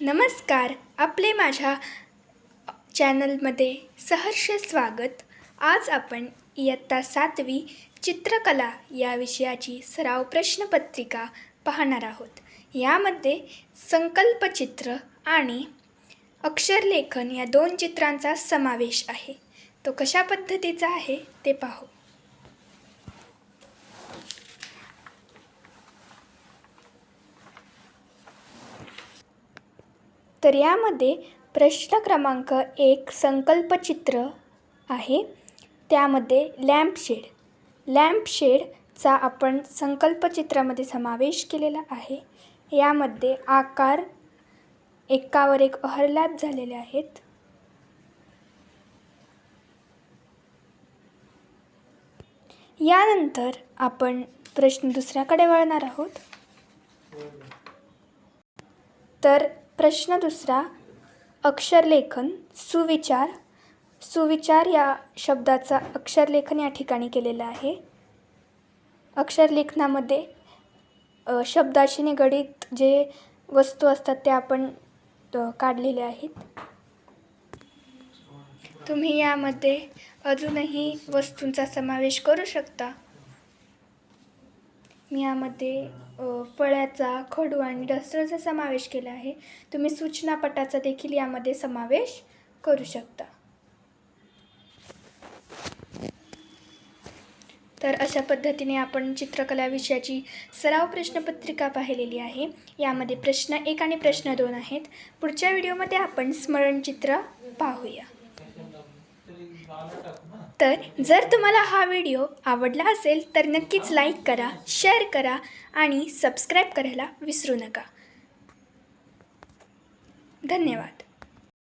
नमस्कार. आपले माझ्या चॅनलमध्ये सहर्ष स्वागत. आज आपण इयत्ता सातवी चित्रकला या विषयाची सराव प्रश्नपत्रिका पाहणार आहोत. यामध्ये संकल्पचित्र आणि अक्षरलेखन या दोन चित्रांचा समावेश आहे. तो कशा पद्धतीचा आहे ते पाहू. तर यामध्ये प्रश्न क्रमांक एक संकल्पचित्र आहे. त्यामध्ये लॅम्पशेड लॅम्पशेडचा आपण संकल्पचित्रामध्ये समावेश केलेला आहे. यामध्ये आकार एकावर एक ओव्हरलॅप झालेले आहेत. यानंतर आपण प्रश्न दुसऱ्याकडे वळणार आहोत. तर प्रश्न दुसरा अक्षरलेखन सुविचार. सुविचार या शब्दाचा अक्षरलेखन या ठिकाणी केलेलं आहे. अक्षरलेखनामध्ये शब्दाशी निगडीत जे वस्तू असतात ते आपण काढलेल्या काढलेले आहेत. तुम्ही यामध्ये अजूनही वस्तूंचा समावेश करू शकता. मी यामध्ये फळ्याचा खडू आणि डस्टरचा समावेश केला आहे. तुम्ही सूचनापटाचा देखील यामध्ये समावेश करू शकता. तर अशा पद्धतीने आपण चित्रकला विषयाची सराव प्रश्नपत्रिका पाहिलेली आहे. यामध्ये प्रश्न एक आणि प्रश्न दोन आहेत. पुढच्या व्हिडिओमध्ये आपण स्मरणचित्र पाहूया. तर जर तुम्हाला हा व्हिडिओ आवडला असेल तर नक्कीच लाईक करा शेअर करा आणि सबस्क्राईब करायला विसरू नका. धन्यवाद.